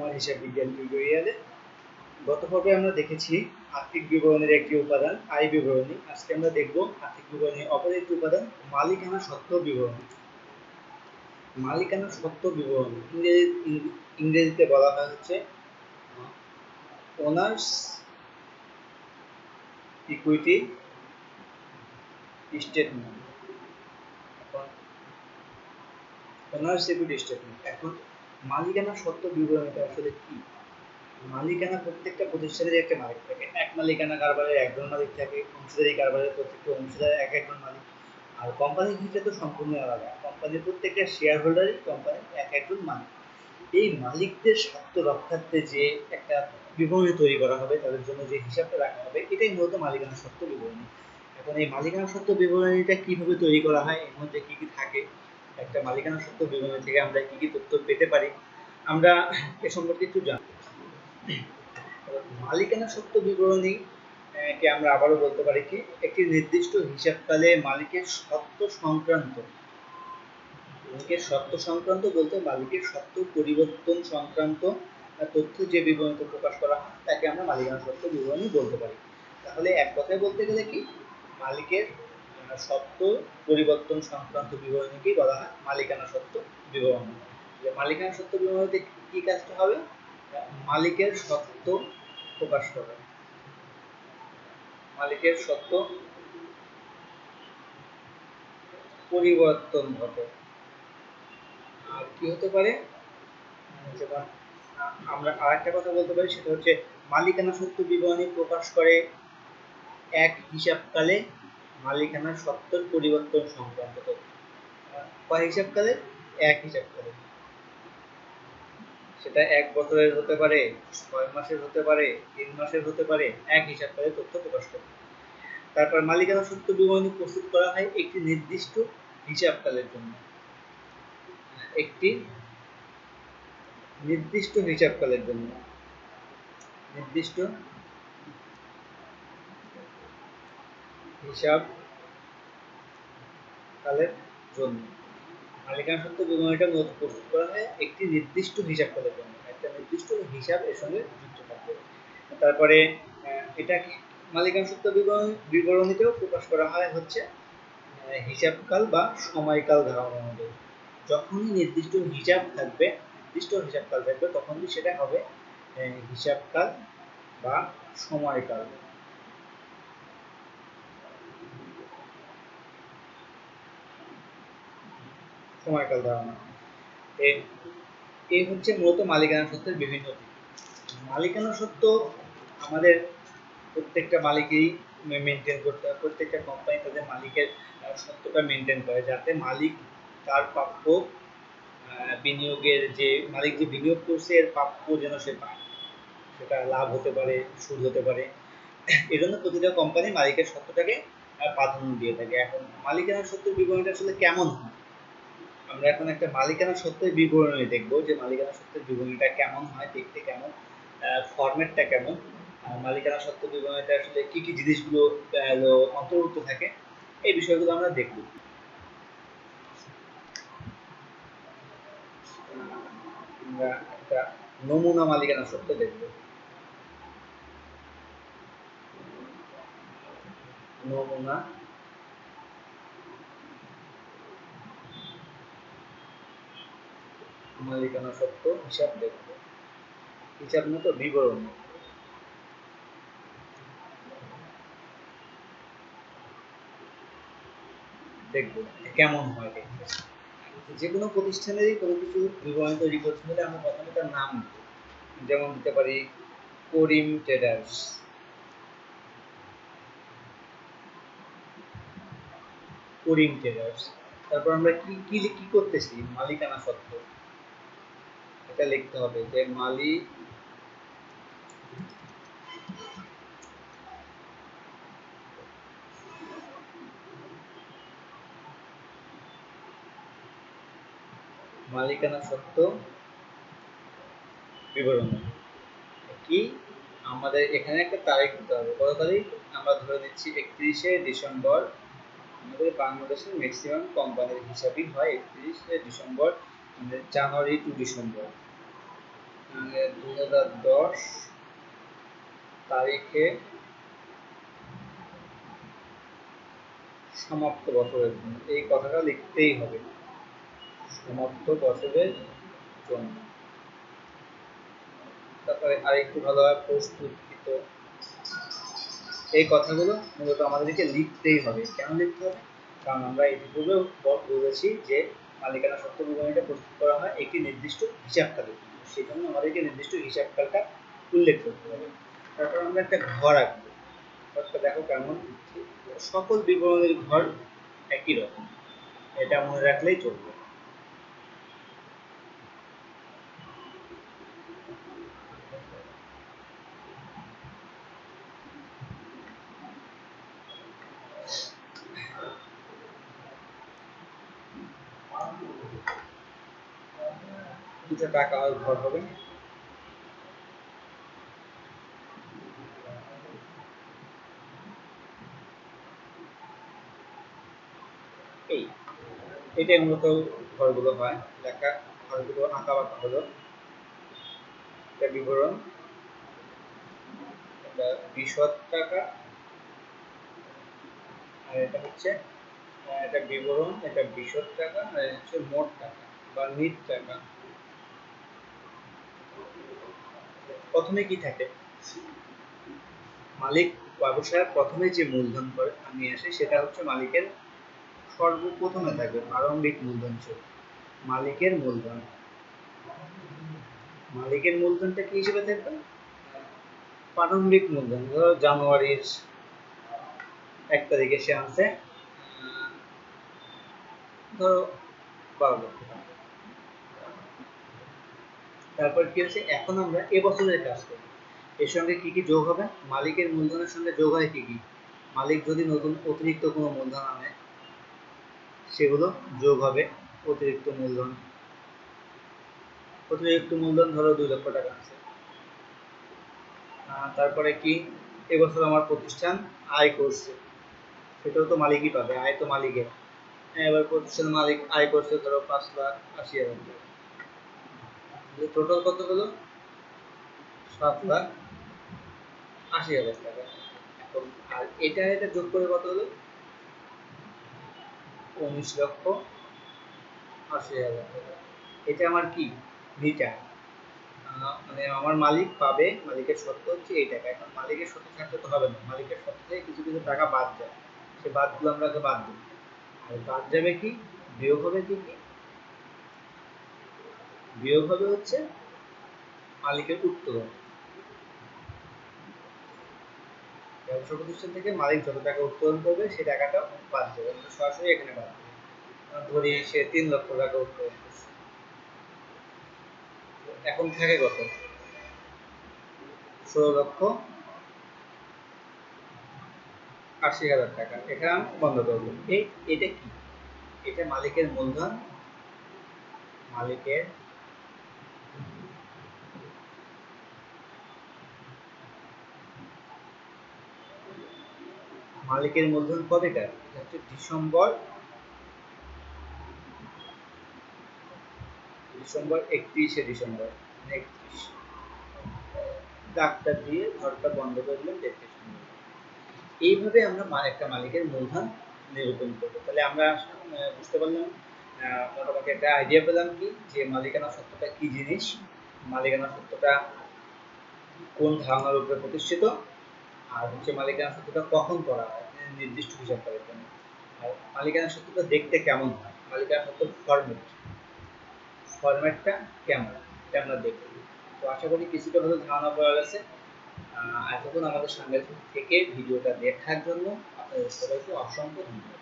আমার হিসাব বিজ্ঞান টিউটোরিয়ালে। গত পর্বে আমরা দেখেছি আর্থিক বিবরণের একটি উপাদান, আয় বিবরণী। আজকে আমরা দেখব আর্থিক বিবরণীর অপর একটি উপাদান, মালিকানা সত্ত্ব বিবরণী। মালিকানা সত্ত্ব বিবরণী, ইংরেজি ইংরেজিতে বলা হয় হচ্ছে ওনার্স ইকুইটি স্টেটমেন্ট এখন ওনার্স ইকুইটি স্টেটমেন্ট এখন মালিকানা সত্ত্ব বিবরণীটা আসলে কি? মালিকানা প্রত্যেকটা প্রতিষ্ঠানের একটা মালিক থাকে। এক মালিকানা কারবারের একজন মালিক থাকে, অংশীদারি কারবারের প্রত্যেকটা অংশীদার এক একজন মালিক। আর কোম্পানির ক্ষেত্রে তো সম্পূর্ণ আলাদা। কোম্পানির প্রত্যেকটা শেয়ার হোল্ডারই কোম্পানির এক একজন মালিক। এই মালিকদের স্বার্থ রক্ষার্থে যে একটা বিবরণী তৈরি করা হবে, তাদের জন্য যে হিসাবটা রাখা হবে, এটাই মূলত মালিকানা সত্ত্ব বিবরণী। এখন এই মালিকানা সত্ত্ব বিবরণীটা কীভাবে তৈরি করা হয়, এর মধ্যে কি কি থাকে একটা মালিকানা সত্ত্ব বিবরণী থেকে আমরা কি কি তথ্য পেতে পারি, আমরা এ সম্পর্কে একটু জানব। মালিকানা সত্ত্ব বিবরণী কে আমরা আবারও বলতে পারি কি, একটি নির্দিষ্ট হিসাবকালে মালিকের সত্ত্ব সংক্রান্ত। মালিকের সত্ত্ব সংক্রান্ত বলতে মালিকের সত্ত্ব পরিবর্তন সংক্রান্ত তথ্য যে বিবরণীতে প্রকাশ করা হয়, তাকে আমরা মালিকানা সত্ত্ব বিবরণী বলতে পারি। তাহলে এক কথায় বলতে গেলে কি, মালিকের আহ, সত্ত্ব পরিবর্তন সংক্রান্ত বিবরণীকেই বলা হয় মালিকানা সত্ত্ব বিবরণী যে মালিকানা সত্ত্ব বিবরণীতে কি কাজটা হবে? মালিকের সত্ত্ব প্রকাশ করা মালিকের সত্ত্ব পরিবর্তন ঘটে। আর কি হতে পারে? যেমন আমরা আরেকটা কথা বলতে পারি সেটা হচ্ছে মালিকানা সত্ত্ব বিবরণী প্রকাশ করে এক হিসাবকালে মালিকানা সত্ত্বের পরিবর্তন সংক্রান্ত তথ্য। কয় হিসাবকালে এক হিসাবকালে সেটা এক বছরের হতে পারে, ছয় মাসের হতে পারে, তিন মাসের হতে পারে, এক হিসাবকালে তথ্য প্রকাশ করে। তারপর মালিকানা সত্ত্ব বিবরণী প্রস্তুত করা হয় একটি নির্দিষ্ট হিসাবকালের জন্য। একটি নির্দিষ্ট হিসাবকালের জন্য। নির্দিষ্ট হিসাব কালের জন্য। মালিকানা সত্ত্ব বিবরণীটা মূলত প্রস্তুত করা হয় একটি নির্দিষ্ট হিসাবকালের জন্য। একটা নির্দিষ্ট হিসাব এর সঙ্গে যুক্ত থাকবে। তারপরে এটা মালিকানা সত্ত্ব বিবরণ, বিবরণীতেও প্রকাশ করা হয় হচ্ছে হিসাবকাল বা সময়কাল ধারণা অনুযায়ী। যখনই নির্দিষ্ট হিসাব থাকবে, নির্দিষ্ট হিসাবকাল থাকবে, তখনই সেটা হবে হিসাবকাল বা সময়কাল। সময়কাল ধারণা। এই হচ্ছে মূলত মালিকানা সত্ত্বের বিভিন্ন দিক। মালিকানা সত্ত্ব আমাদের প্রত্যেকটা মালিকেরই মেনটেন করতে হয়। প্রত্যেকটা কোম্পানি তাদের মালিকের সত্যটা মেনটেন করে যাতে মালিক তার প্রাপ্য বিনিয়োগের যে, মালিক যে বিনিয়োগ করছে, এর প্রাপ্য যেন সে পায়। সেটা লাভ হতে পারে, সুদ হতে পারে। এই জন্য প্রতিটা কোম্পানি মালিকের সত্যটাকে প্রাধান্য দিয়ে থাকে। এখন মালিকানা সত্যের বিবরণীটা আসলে কেমন হয়? আমরা এখন একটা মালিকানা সত্ত্বের বিবরণী দেখব যে মালিকানা সত্ত্বের বিবরণীটা কেমন হয়, দেখতে কেমন ফরম্যাটটা কেমন মালিকানা সত্ত্ব বিবরণীতে আসলে কি কি জিনিসগুলো অন্তর্ভুক্ত থাকে, এই বিষয়গুলো আমরা দেখব। নমুনা মালিকানা সত্ত্ব দেখব। নমুনা মালিকানা সত্ত্ব হিসাব দেখব। হিসাব মতো বিবরণ দেখব কেমন হয় যে কোনো প্রতিষ্ঠানেরই কোনো কিছু বিবরণ তৈরি করতে হলে আমরা প্রথমে তার নাম যেমন দিতে পারি করিম ট্রেডার্স। করিম ট্রেডার্স। তারপর আমরা কি কি করতেছি? মালিকানা সত্ত্ব এটা লিখতে হবে যে মালিক মালিকানা সত্ত্ব বিবরণী। কি? আমাদের এখানে একটা তারিখ দিতে হবে। কত তারিখ? আমরা ধরে নিচ্ছি একত্রিশে ডিসেম্বর। আমাদের বাংলাদেশের ম্যাক্সিমাম কোম্পানির হিসাবই হয় একত্রিশে ডিসেম্বর। January to December. দুই হাজার দশ তারিখে সমাপ্ত বছরের জন্য। এই কথাটা লিখতেই হবে। সমাপ্ত বছরের জন্য। তারপরে আরেকটু ভালোভাবে প্রস্তুতকৃত। এই কথাগুলো মূলত আমাদেরকে লিখতেই হবে। কেন লিখতে হবে? কারণ আমরা ইতিপূর্বেও ব- বলেছি যে মালিকানা সত্য বিবরণীটা প্রস্তুত করা হয় একটি নির্দিষ্ট হিসাবকালের জন্য। সেই জন্য আমাদেরকে নির্দিষ্ট হিসাবকালটা উল্লেখ করতে হবে। তারপর আমরা একটা ঘর আঁকবো। ঘরটা দেখো কেমন সকল বিবরণের ঘর একই রকম। এটা মনে রাখলেই চলবে। দুটো টাকা ঘর হবে? এই এটাই মূলত ঘরগুলো হয়। লেখা, ঘরগুলো আঁকা বাঁকা হলো। এটা বিবরণ। এটা বিশদ টাকা। আর এটা হচ্ছে, এটা বিবরণ, এটা বিশদ টাকা। আর হচ্ছে মোট টাকা বা নিট টাকা। প্রথমে কি থাকে? মালিক ব্যবসায় প্রথমে যে মূলধন করে নিয়ে আসে, সেটা হচ্ছে মালিকের সর্বপ্রথমে থাকবে প্রারম্ভিক মূলধন ছিল মালিকের মূলধন। মালিকের মূলধনটা কি হিসেবে থাকবে? প্রারম্ভিক মূলধন। ধরো জানুয়ারির এক তারিখে সে আনছে, ধরো বারো লক্ষ টাকা। তারপর কি হচ্ছে? এখন আমরা এবছরের কাজ করি। এর সঙ্গে কি কি যোগ হবে? মালিকের মূলধনের সঙ্গে যোগ হয় কি কি? মালিক যদি নতুন অতিরিক্ত কোনো মূলধন আনে, সেগুলো যোগ হবে অতিরিক্ত মূলধন। অতিরিক্ত মূলধন ধরো দুই লক্ষ টাকা আছে। তারপরে কি? এবছর আমার প্রতিষ্ঠান আয় করছে। সেটাও তো মালিকই পাবে, আয় তো মালিকের। এবার প্রতিষ্ঠান মালিক আয় করছে ধরো পাঁচ লাখ আশি হাজার টাকা। টোটাল কত হলো সাত লাখ আশি হাজার টাকা। এখন আর এটা এটা যোগ করে কত হলো? উনিশ লক্ষ আশি হাজার টাকা। এটা আমার কি? রিটার্ন মানে আমার মালিক পাবে, মালিকের সত্য হচ্ছে এই টাকা। এখন মালিকের সত্য থাকতে তো হবে না। মালিকের সত্য থেকে কিছু কিছু টাকা বাদ যায়। সে বাদগুলো আমরা বাদ দিই। আর বাদ যাবে কি? বিয়োগ হবে কি কি? বিয়োগ হবে হচ্ছে মালিকের উত্তোলন ব্যবসা প্রতিষ্ঠান থেকে মালিক যত টাকা উত্তোলন করবে সেই টাকাটা বাদ আমরা সরাসরি এখানে বাদ দেবে। ধরি সে তিন লক্ষ টাকা উত্তোলন করছে। এখন থাকে কত? ষোলো লক্ষ আশি হাজার টাকা। আমি বন্ধ করব এই এটা কি? এটা মালিকের মূলধন। মালিকের মালিকের মূলধন কবেকার এটা হচ্ছে ডিসেম্বর ডিসেম্বর একত্রিশে ডিসেম্বর। মানে একত্রিশ। ডাক্তার দিয়ে ঘরটা বন্ধ করে দিলাম এইভাবে আমরা একটা মালিকের মূলধন নিরূপণ করব। তাহলে আমরা বুঝতে পারলাম মোটামুটি একটা আইডিয়া পেলাম কি, যে মালিকানা সত্যটা কি জিনিস? মালিকানা সত্যটা কোন ধারণার উপরে প্রতিষ্ঠিত? আর হচ্ছে মালিকানা সত্যটা কখন করা হয় মানে নির্দিষ্ট হিসাব করার জন্য। আর মালিকানা শত্রুটা দেখতে কেমন হয়? মালিকানা শত্রু ফরম্যাট ফরম্যাটটা কেমন এটা আমরা দেখব তো আশা করি কিছুটা হয়তো ধারণা পাওয়া গেছে। এতক্ষণ আমাদের সামনে থেকে ভিডিওটা দেখার জন্য আপনাদের সবাইকে অসংখ্য ধন্যবাদ।